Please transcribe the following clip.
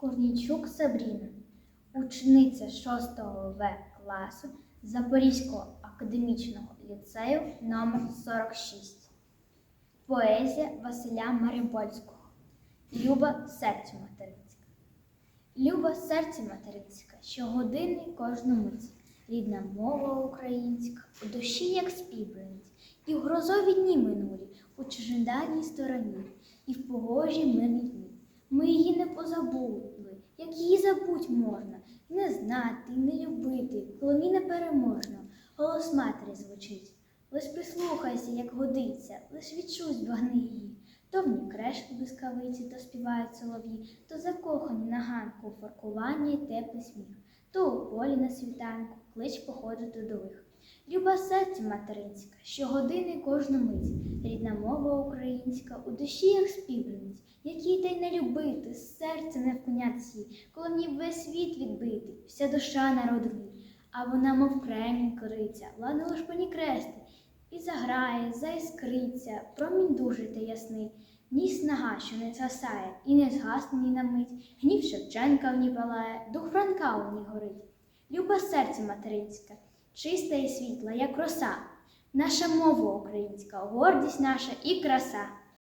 Корнійчук Сабріна, учениця 6 В класу Запорізького академічного ліцею номер 46 Поезія Василя Марибольського. Люба серцю материнська. Люба серце материнська, щогодини кожну мить. Рідна мова українська, у душі, як співбранець, і в грозові дні минулі, у чужиндарній стороні, і в погожі мирні дні. Ми її не позабули, як її забуть можна, не знати, не любити, не переможно. Голос матері звучить. Лиш прислухайся, як годиться, лиш відчуй збагни її. То в ній блискавиці, то співають солов'ї, то закохані на ганку фаркування й теплий сміх, то у полі на світанку клич походить трудових. Люба серце материнська, щогодини кожну мить, рідна мова українська, у душі, як співбранець, якій та й не любити, серце не вклонятись їй, коли в весь світ відбитий, вся душа народові, а вона, мов кремінь кориця, ладно лиш по ній крести, заіскриться, промінь дуже та ясний, ні снага, що не згасає, і не згасне ні на мить, гнів Шевченка в ній палає, дух Франка у ній горить. Люба серце материнське, чиста і світла, як роса, наша мова українська, гордість наша і краса.